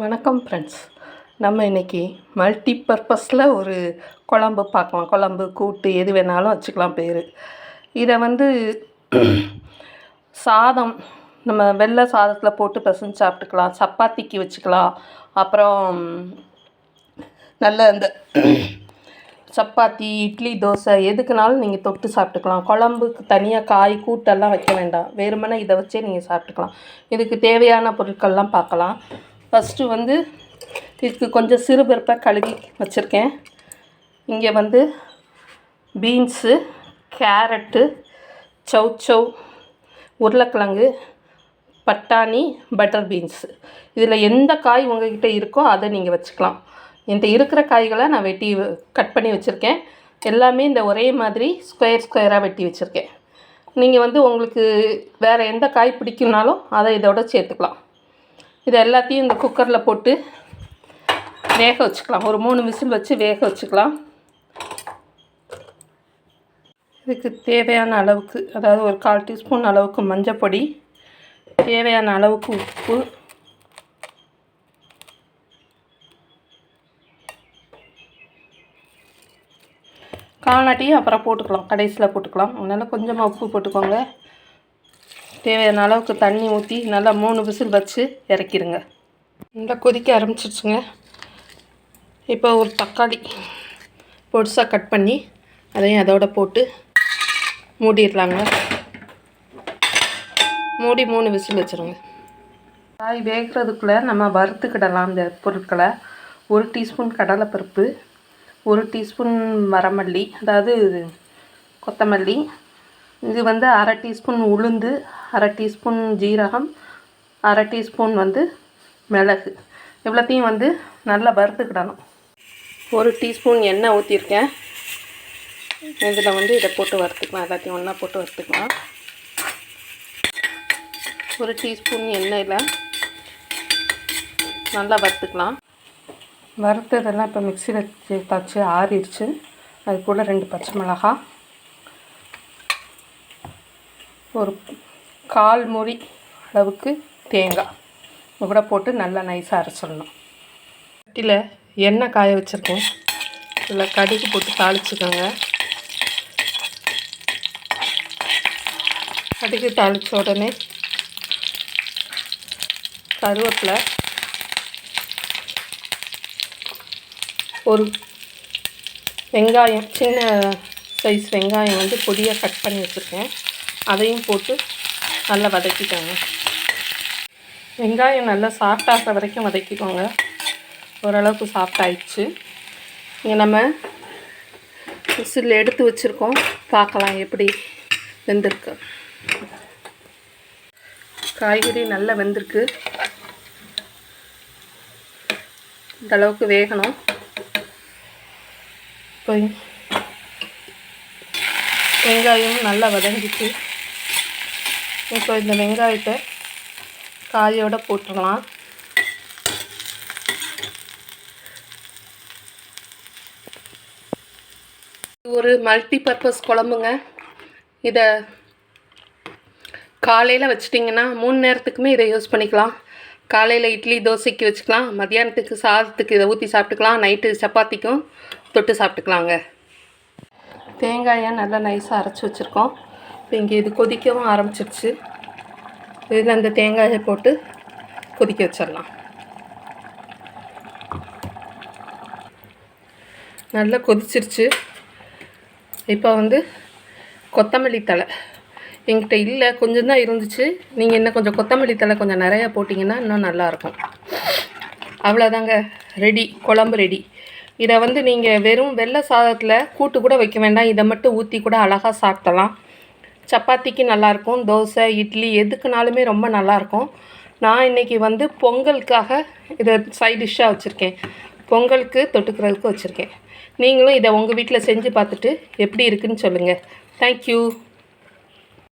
வணக்கம் ஃப்ரெண்ட்ஸ் நம்ம இன்றைக்கி மல்டி பர்பஸில் ஒரு குழம்பு பார்க்கலாம். குழம்பு கூட்டு எது வேணாலும் வச்சுக்கலாம் பேர். இதை வந்து சாதம் நம்ம வெள்ளை சாதத்தில் போட்டு பிசைஞ்சு சாப்பிட்டுக்கலாம். சப்பாத்திக்கு வச்சுக்கலாம். அப்புறம் நல்ல இந்த சப்பாத்தி இட்லி தோசை எதுக்குனாலும் நீங்கள் தொட்டு சாப்பிட்டுக்கலாம். குழம்புக்கு தனியாக காய் கூட்டெல்லாம் வைக்க வேண்டாம். வெறுமனே இதை வச்சே நீங்கள் சாப்பிட்டுக்கலாம். இதுக்கு தேவையான பொருட்கள்லாம் பார்க்கலாம். ஃபஸ்ட்டு வந்து இதுக்கு கொஞ்சம் சிறுபருப்பை கழுவி வச்சுருக்கேன். இங்கே வந்து பீன்ஸு கேரட்டு சௌசௌ உருளைக்கிழங்கு பட்டாணி பட்டர் பீன்ஸு. இதில் எந்த காய் உங்கள்கிட்ட இருக்கோ அதை நீங்கள் வச்சுக்கலாம். என்கிட்ட இருக்கிற காய்களை நான் வெட்டி கட் பண்ணி வச்சுருக்கேன். எல்லாமே இந்த ஒரே மாதிரி ஸ்கொயர் ஸ்கொயராக வெட்டி வச்சுருக்கேன். நீங்கள் வந்து உங்களுக்கு வேறு எந்த காய் பிடிக்கும்னாலும் அதை இதோட சேர்த்துக்கலாம். இது எல்லாத்தையும் இந்த குக்கரில் போட்டு வேக வச்சுக்கலாம். ஒரு மூணு விசில் வச்சு வேக வச்சுக்கலாம். இதுக்கு தேவையான அளவுக்கு அதாவது ஒரு கால் டீஸ்பூன் அளவுக்கு மஞ்சள் பொடி தேவையான அளவுக்கு உப்பு காணாட்டியும் அப்புறம் போட்டுக்கலாம். கடைசியில் போட்டுக்கலாம். அதனால் கொஞ்சமாக உப்பு போட்டுக்கோங்க. தேவையான அளவுக்கு தண்ணி ஊற்றி நல்லா மூணு விசில் வச்சு இறக்கிடுங்க. நல்லா கொதிக்க ஆரம்பிச்சிருச்சுங்க. இப்போ ஒரு தக்காளி பொடிசாக கட் பண்ணி அதையும் அதோட போட்டு மூடிடலாங்க. மூடி மூணு விசில் வச்சுருங்க. காய் வேகிறதுக்குள்ளே நம்ம வறுத்துக்கிடலாம் இந்த பொருட்களை. ஒரு டீஸ்பூன் கடலைப்பருப்பு ஒரு டீஸ்பூன் வரமல்லி அதாவது கொத்தமல்லி இது வந்து அரை டீஸ்பூன் உளுந்து அரை டீஸ்பூன் ஜீரகம் அரை டீஸ்பூன் வந்து மிளகு. இவ்வளோத்தையும் வந்து நல்லா வறுத்துக்கிடணும். ஒரு டீஸ்பூன் எண்ணெய் ஊற்றிருக்கேன் இதில் வந்து இதை போட்டு வறுத்துக்கலாம். எல்லாத்தையும் ஒன்றா போட்டு வறுத்துக்கலாம். ஒரு டீஸ்பூன் எண்ணெயில் நல்லா வறுத்துக்கலாம். வறுத்ததெல்லாம் இப்போ மிக்சியில் தச்சு ஆறிடுச்சு. அது கூட ரெண்டு பச்சை மிளகாய் ஒரு கால் முறி அளவுக்கு தேங்காய். இது கூட போட்டு நல்லா நைஸாக அரைச்சிடணும். கட்டியில் எண்ணெய் காய வச்சுருக்கேன். இதில் கடுகு போட்டு தாளிச்சுக்கோங்க. கடுகு தாளித்த உடனே கருவேப்பில் ஒரு வெங்காயம் சின்ன சைஸ் வெங்காயம் வந்து பொடியாக கட் பண்ணி வச்சுருக்கேன். அதையும் போட்டு நல்லா வதக்கிக்கோங்க. வெங்காயம் நல்லா சாஃப்டாகிற வரைக்கும் வதக்கிக்கோங்க. ஓரளவுக்கு சாஃப்ட் ஆயிடுச்சு. இங்கே நம்ம விசில் எடுத்து வச்சுருக்கோம். பார்க்கலாம் எப்படி வெந்திருக்கு. காய்கறி நல்லா வெந்திருக்கு. இந்த அளவுக்கு வேகணும். இப்போ வெங்காயம் நல்லா வதங்கிச்சு இப்போ இந்த வெங்காயத்தை காயோடு போட்டுடலாம். ஒரு மல்டி பர்பஸ் குழம்புங்க. இதை காலையில் வச்சிட்டிங்கன்னா மூணு நேரத்துக்குமே இதை யூஸ் பண்ணிக்கலாம். காலையில் இட்லி தோசைக்கு வச்சுக்கலாம். மத்தியானத்துக்கு சாதத்துக்கு இதை ஊற்றி சாப்பிட்டுக்கலாம். நைட்டு சப்பாத்திக்கும் தொட்டு சாப்பிட்டுக்கலாங்க. தேங்காயை நல்லா நைஸாக அரைச்சி வச்சுருக்கோம். இப்போ இங்கே இது கொதிக்கவும் ஆரம்பிச்சிருச்சு. இதில் அந்த தேங்காயை போட்டு கொதிக்க வச்சிடலாம். நல்லா கொதிச்சிருச்சு. இப்போ வந்து கொத்தமல்லி தலை எங்கிட்ட இல்லை கொஞ்சம் தான் இருந்துச்சு. நீங்கள் இன்னும் கொஞ்சம் கொத்தமல்லி தலை கொஞ்சம் நிறையா போட்டிங்கன்னா இன்னும் நல்லாயிருக்கும். அவ்வளோதாங்க ரெடி குழம்பு ரெடி. இதை வந்து நீங்கள் வெறும் வெள்ளை சாதத்தில் கூட்டு கூட வைக்க வேண்டாம். இதை மட்டும் ஊற்றி கூட அழகாக சாப்பிடலாம். சப்பாத்திக்கு நல்லாயிருக்கும் தோசை இட்லி எதுக்குனாலுமே ரொம்ப நல்லாயிருக்கும். நான் இன்றைக்கி வந்து பொங்கலுக்காக இதை சைட் டிஷ்ஷாக வச்சுருக்கேன். பொங்கலுக்கு தொட்டுக்கிறதுக்கு வச்சுருக்கேன். நீங்களும் இதை உங்கள் வீட்டில் செஞ்சு பார்த்துட்டு எப்படி இருக்குதுன்னு சொல்லுங்கள் தேங்க்யூ